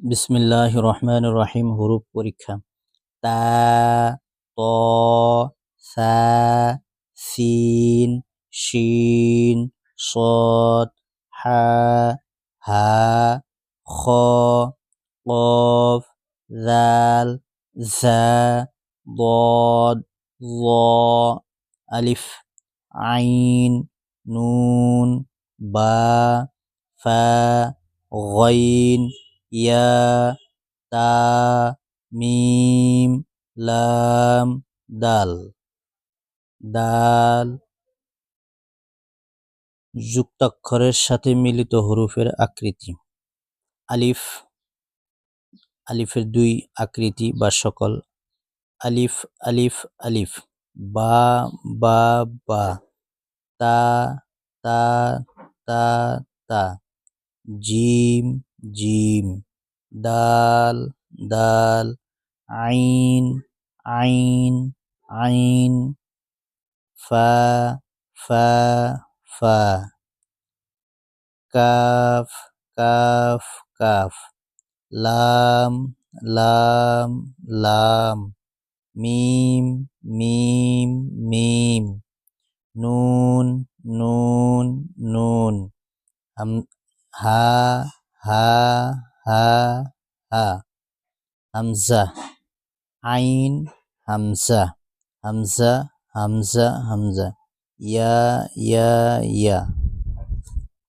بسم الله الرحمن الرحيم حروف পরীক্ষা تا ط س س ش ص ح ه خ ق ذ ذ ض ض ألف عين نون با ف غين ইয়া তা মিম লাম দাল দাল যুক্তাক্ষরের সাথে মিলিত হরুফের আকৃতি। আলিফ, আলিফের দুই আকৃতি বা সকল। আলিফ আলিফ আলিফ। বা বা বা। তা তা তা তা। জিম জিম, দাল দাল, আইন আইন আইন, ফা ফা ফা। কাফ কাফ কাফ। লাম লাম লাম। মিম মিম মিম। নুন নুন নুন। হা হা হা হা হামজা আইন হামজা হামজা হামজা হামজা ইয়া ইয়া ইয়া